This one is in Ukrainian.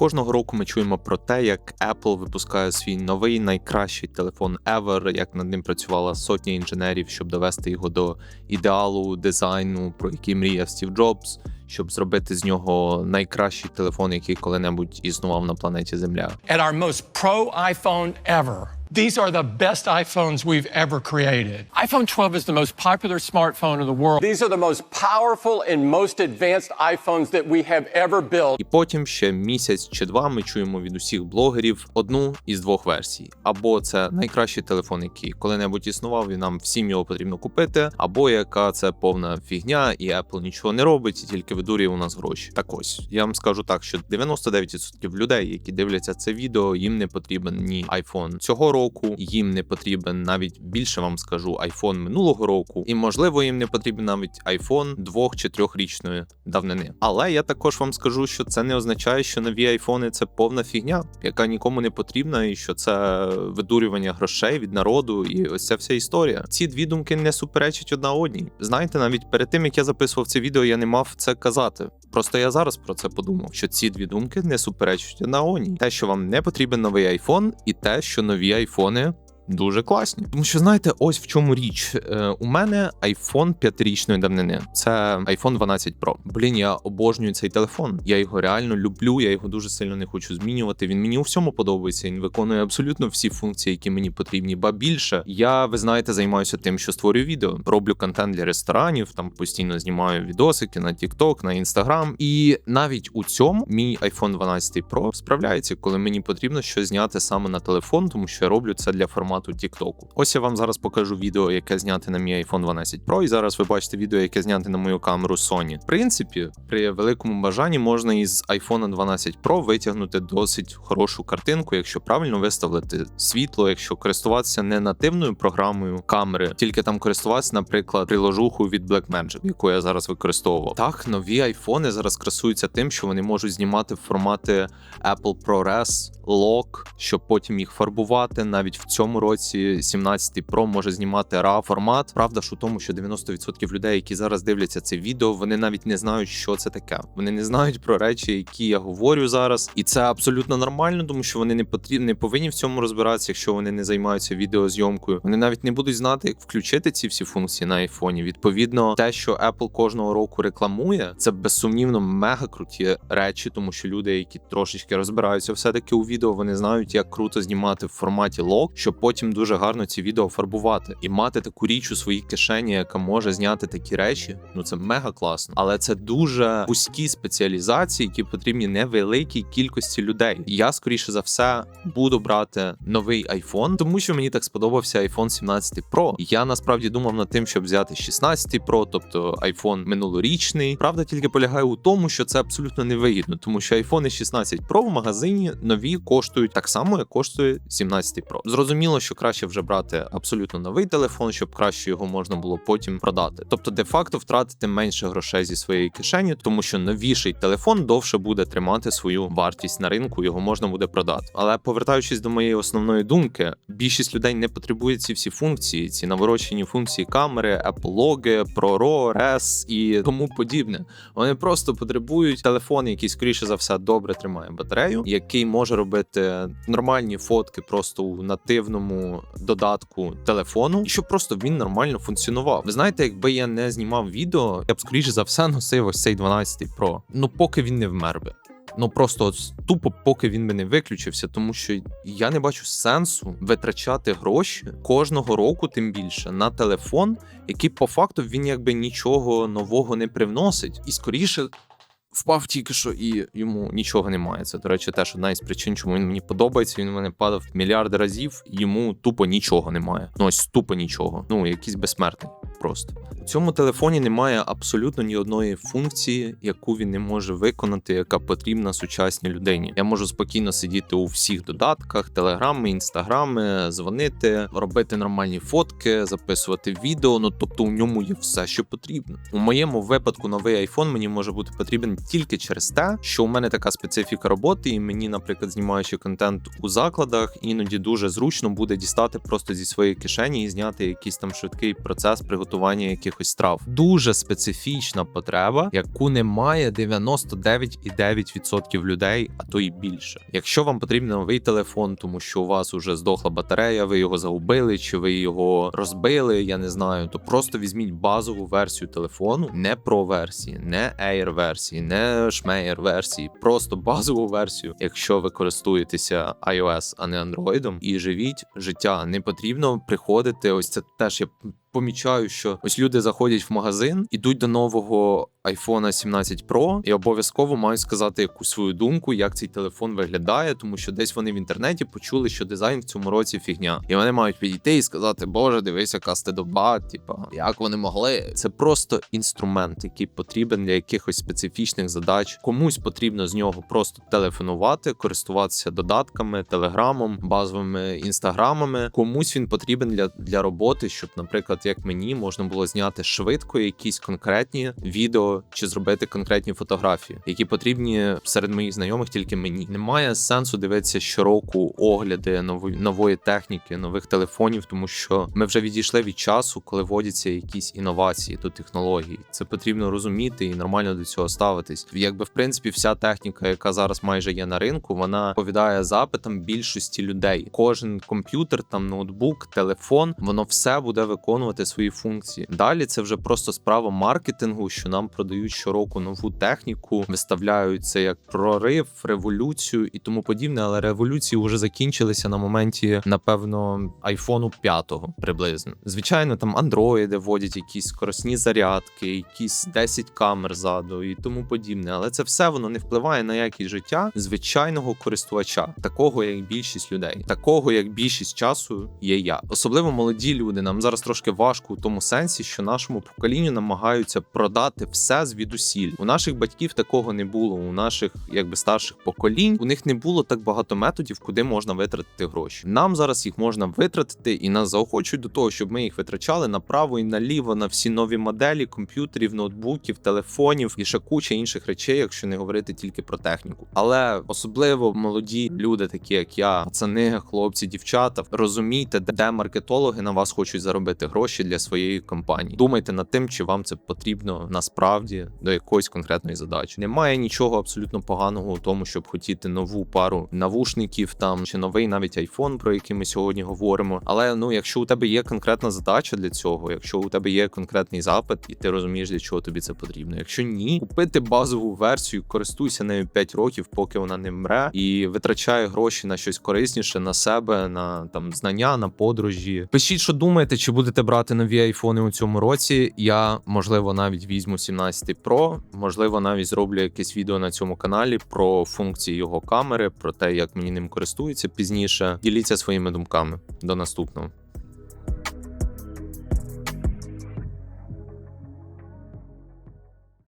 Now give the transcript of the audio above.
Кожного року ми чуємо про те, як Apple випускає свій новий найкращий телефон ever, як над ним працювала сотня інженерів, щоб довести його до ідеалу дизайну, про який мріяв Стів Джобс, щоб зробити з нього найкращий телефон, який коли-небудь існував на планеті Земля. at our most pro iPhone ever. These are the best iPhones we've ever created. iPhone 12 is the most popular smartphone in the world. These are the most powerful and most advanced iPhones that we have ever built. І потім ще місяць чи два ми чуємо від усіх блогерів одну із двох версій: або це найкращий телефон, який коли-небудь існував, і нам всім його потрібно купити, або яка це повна фігня, і Apple нічого не робить, і тільки видурює у нас гроші. Так ось я вам скажу так, що 99% людей, які дивляться це відео, їм не потрібен ні iPhone цього року, їм не потрібен навіть більше вам скажу iPhone минулого року, і можливо їм не потрібен навіть iPhone двох чи трьохрічної давнини. Але я також вам скажу, що це не означає, що нові айфони це повна фігня, яка нікому не потрібна, і що це видурювання грошей від народу, і ось ця вся історія. Ці дві думки не суперечать одна одній. Знаєте, навіть перед тим як я записував це відео, я не мав це казати. Просто я зараз про це подумав, що ці дві думки не суперечать одна одній. Те, що вам не потрібен новий айфон, і те, що нові айфони. Дуже класні, тому що знаєте, ось в чому річ. Е, у мене iPhone 5-річної давнини. Це iPhone 12 Pro. Блін, я обожнюю цей телефон. Я його реально люблю. Я його дуже сильно не хочу змінювати. Він мені у всьому подобається. Він виконує абсолютно всі функції, які мені потрібні. Ба більше я, ви знаєте, займаюся тим, що створюю відео. Роблю контент для ресторанів. Там постійно знімаю відосики на TikTok, на Instagram. І навіть у цьому мій iPhone 12 Pro справляється, коли мені потрібно щось зняти саме на телефон, тому що я роблю це для формату TikTok. Ось я вам зараз покажу відео, яке зняти на мій iPhone 12 Pro, і зараз ви бачите відео, яке зняти на мою камеру Sony. В принципі, при великому бажанні можна із iPhone 12 Pro витягнути досить хорошу картинку, якщо правильно виставити світло, якщо користуватися не нативною програмою камери, тільки там користуватися, наприклад, приложуху від Blackmagic, яку я зараз використовував. Так, нові айфони зараз красуються тим, що вони можуть знімати формати Apple ProRes, Lock, щоб потім їх фарбувати. Навіть в цьому році 17 Pro може знімати RAW формат. Правда ж у тому, що 90% людей, які зараз дивляться це відео, вони навіть не знають, що це таке. Вони не знають про речі, які я говорю зараз, і це абсолютно нормально, тому що вони не потрібні, не повинні в цьому розбиратися, якщо вони не займаються відеозйомкою. Вони навіть не будуть знати, як включити ці всі функції на айфоні. Відповідно, те, що Apple кожного року рекламує, це безсумнівно мега круті речі, тому що люди, які трошечки розбираються, все таки у відео, вони знають, як круто знімати в форматі лог, щоб потім дуже гарно ці відео фарбувати і мати таку річ у своїй кишені, яка може зняти такі речі. Ну це мега класно, але це дуже вузькі спеціалізації, які потрібні невеликій кількості людей. Я скоріше за все буду брати новий iPhone, тому що мені так сподобався iPhone 17 Pro. Я насправді думав над тим, щоб взяти 16 Pro, тобто iPhone минулорічний. Правда, тільки полягає у тому, що це абсолютно невигідно, тому що iPhone 16 Pro в магазині нові коштують так само, як коштує 17 Pro. Зрозуміло, що краще вже брати абсолютно новий телефон, щоб краще його можна було потім продати. Тобто, де-факто втратити менше грошей зі своєї кишені, тому що новіший телефон довше буде тримати свою вартість на ринку, його можна буде продати. Але повертаючись до моєї основної думки, більшість людей не потребує ці всі функції, ці наворочені функції камери, Apple логи, ProRAW, RES і тому подібне. Вони просто потребують телефон, який скоріше за все добре тримає батарею, який може робити нормальні фотки просто у нативному додатку телефону, і щоб просто він нормально функціонував. Ви знаєте, якби я не знімав відео, я б скоріше за все носив ось цей 12 Pro. Ну поки він не вмер би. Ну просто от тупо, поки він би не виключився, тому що я не бачу сенсу витрачати гроші кожного року, тим більше на телефон, який по факту він якби нічого нового не привносить, і скоріше. Впав тільки що і йому нічого немає. Це, до речі, теж одна із причин, чому він мені подобається. Він у мене падав мільярд разів, йому тупо нічого немає. Ну ось тупо нічого. Ну якийсь безсмертний просто. Цьому телефоні немає абсолютно ні одної функції, яку він не може виконати, яка потрібна сучасній людині. Я можу спокійно сидіти у всіх додатках, телеграми, інстаграми, дзвонити, робити нормальні фотки, записувати відео. Ну тобто у ньому є все, що потрібно. У моєму випадку новий iPhone мені може бути потрібен тільки через те, що у мене така специфіка роботи, і мені, наприклад, знімаючи контент у закладах, іноді дуже зручно буде дістати просто зі своєї кишені і зняти якийсь там швидкий процес приготування приготування якихось страв. Дуже специфічна потреба, яку не має 99,9% людей, а то і більше. Якщо вам потрібен новий телефон, тому що у вас уже здохла батарея, ви його загубили, чи ви його розбили, я не знаю, то просто візьміть базову версію телефону, не про версії, не Air версії, не шмеєр версії, просто базову версію, якщо ви користуєтеся iOS, а не Android, і живіть життя. Не потрібно приходити. Ось це теж я помічаю, що ось люди заходять в магазин, ідуть до нового iPhone 17 Pro і обов'язково мають сказати якусь свою думку, як цей телефон виглядає, тому що десь вони в інтернеті почули, що дизайн в цьому році фігня, і вони мають підійти і сказати: Боже, дивись, яка стедоба, типа як вони могли. Це просто інструмент, який потрібен для якихось специфічних задач. Комусь потрібно з нього просто телефонувати, користуватися додатками, телеграмом, базовими інстаграмами. Комусь він потрібен для, для роботи, щоб, наприклад, як мені можна було зняти швидко якісь конкретні відео чи зробити конкретні фотографії, які потрібні серед моїх знайомих тільки мені. Немає сенсу дивитися щороку огляди нової нової техніки, нових телефонів, тому що ми вже відійшли від часу, коли вводяться якісь інновації до технологій. Це потрібно розуміти і нормально до цього ставитись. Якби в принципі вся техніка, яка зараз майже є на ринку, вона відповідає запитам більшості людей. Кожен комп'ютер, там ноутбук, телефон, воно все буде виконувати свої функції. Далі це вже просто справа маркетингу, що нам продають щороку нову техніку, виставляють це як прорив, революцію і тому подібне. Але революції вже закінчилися на моменті, напевно, айфону 5 приблизно. Звичайно, там андроїди вводять якісь скоросні зарядки, якісь 10 камер ззаду і тому подібне. Але це все воно не впливає на якість життя звичайного користувача, такого як більшість людей, такого як більшість часу є я. Особливо молоді люди. Нам зараз трошки важко у тому сенсі, що нашому поколінню намагаються продати все звідусіль. У наших батьків такого не було. У наших якби старших поколінь у них не було так багато методів, куди можна витратити гроші. Нам зараз їх можна витратити, і нас заохочують до того, щоб ми їх витрачали направо і наліво на всі нові моделі комп'ютерів, ноутбуків, телефонів і ще куча інших речей, якщо не говорити тільки про техніку. Але особливо молоді люди, такі як я, пацани, хлопці, дівчата, розумійте, де маркетологи на вас хочуть заробити гроші для своєї компанії. Думайте над тим, чи вам це потрібно насправді до якоїсь конкретної задачі. Немає нічого абсолютно поганого у тому, щоб хотіти нову пару навушників там чи новий навіть айфон, про який ми сьогодні говоримо. Але ну, якщо у тебе є конкретна задача для цього, якщо у тебе є конкретний запит, і ти розумієш, для чого тобі це потрібно. Якщо ні, купити базову версію, користуйся нею 5 років, поки вона не мре, і витрачай гроші на щось корисніше на себе, на там знання, на подорожі. Пишіть, що думаєте, чи будете брати нові айфони у цьому році. Я можливо навіть візьму 17 Pro, можливо, навіть зроблю якесь відео на цьому каналі про функції його камери, про те, як мені ним користуються пізніше. Діліться своїми думками. До наступного.